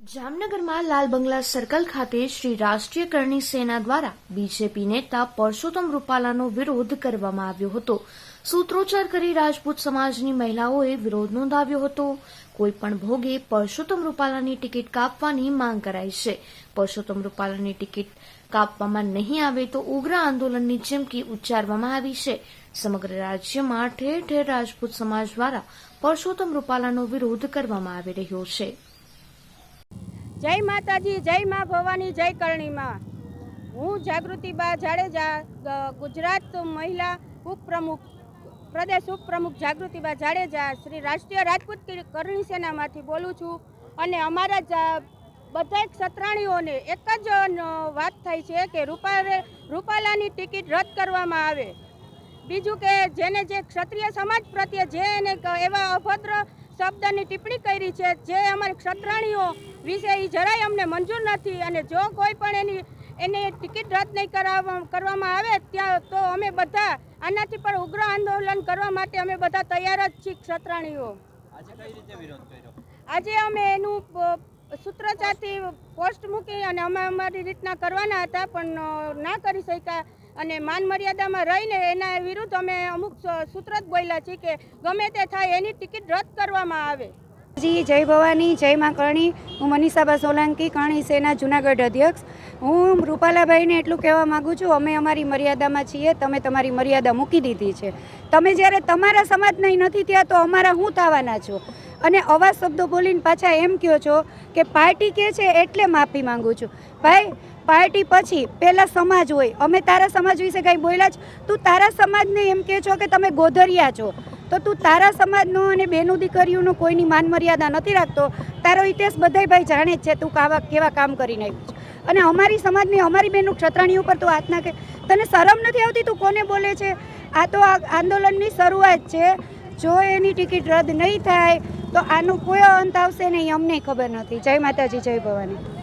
જામનગરમાં લાલ બંગલા સર્કલ ખાતે શ્રી રાષ્ટ્રીય કરણી સેના દ્વારા બીજેપી નેતા પરસોત્તમ રૂપાલાનો વિરોધ કરવામાં આવ્યો હતો. સૂત્રોચ્ચાર કરી રાજપૂત સમાજની મહિલાઓએ વિરોધ નોંધાવ્યો હતો. કોઈપણ ભોગે પરસોત્તમ રૂપાલાની ટિકિટ કાપવાની માંગ કરાઈ છે. પરસોત્તમ રૂપાલાની ટિકિટ કાપવામાં નહીં આવે તો ઉગ્ર આંદોલનની ચીમકી ઉચ્ચારવામાં આવી છે. સમગ્ર રાજ્યમાં ઠેર ઠેર રાજપૂત સમાજ દ્વારા પરસોત્તમ રૂપાલાનો વિરોધ કરવામાં આવી રહ્યો છે. જય માતાજી, જય મા ભવાની, જય કરણીમાં. હું જાગૃતિબા જાડેજા ગુજરાત મહિલા ઉપપ્રમુખ, પ્રદેશ ઉપપ્રમુખ જાગૃતિબા જાડેજા શ્રી રાષ્ટ્રીય રાજપૂત કરણી સેનામાંથી બોલું છું. અને અમારા જ, બધા ક્ષત્રાણીઓને એક જ વાત થઈ છે કે રૂપાલે રૂપાલાની ટિકિટ રદ કરવામાં આવે. બીજું કે જેને જે ક્ષત્રિય સમાજ પ્રત્યે જે એને એવા અભદ્ર શબ્દની ટિપ્પણી કરી છે જે અમારી ક્ષત્રાણીઓ વિશે એ જરાય અમને મંજૂર નથી અને જો કોઈ પણ એની એને ટિકિટ રદ નહીં કરાવવા કરવામાં આવે ત્યાં તો અમે બધા આનાથી પણ ઉગ્ર આંદોલન કરવા માટે અમે બધા તૈયાર જ છીએ ક્ષત્રાણીઓ. આજે અમે એનું સૂત્રોચ્ચારથી પોસ્ટ મૂકી અને અમે અમારી રીતના કરવાના હતા પણ ના કરી શક્યા. અને માન મર્યાદામાં રહીને એના વિરુદ્ધ અમે અમુક સૂત્ર જ બોલ્યા છીએ કે ગમે તે થાય એની ટિકિટ રદ કરવામાં આવે. જી જય ભવાની, જય મા કરણી. હું મનીષાબા સોલંકી, કરણી સેના જુનાગઢ અધ્યક્ષ. હું રૂપાલાભાઈને એટલું કહેવા માગું છું, અમે અમારી મર્યાદામાં છીએ, તમે તમારી મર્યાદા મૂકી દીધી છે. તમે જ્યારે તમારા સમાજના નથી ત્યાં તો અમારા હું થવાના છો? અને આવા શબ્દો બોલીને પાછા એમ કહો છો કે પાર્ટી કે છે એટલે માફી માંગુ છું. ભાઈ, પાર્ટી પછી પહેલાં સમાજ હોય. અમે તારા સમાજ વિશે કાંઈ બોલ્યા જ? તું તારા સમાજને એમ કહે છો કે તમે ગોધરિયા છો. તો તું તારા સમાજનો અને બેનું દીકરીઓનો કોઈની માન મર્યાદા નથી રાખતો. તારો ઇતિહાસ બધાય ભાઈ જાણે જ છે તું કાવા કેવા કામ કરીને આવ્યું છે. અને અમારી સમાજની અમારી બહેનનું ક્ષત્રાણી ઉપર તું હાથ નાખે. તને શરમ નથી આવતી તું કોને બોલે છે? આ તો આંદોલનની શરૂઆત છે. જો એની ટિકિટ રદ નહીં થાય, તો આનો કોઈ અંત આવશે નહીં, અમને ખબર નથી. જય માતાજી, જય ભવાની.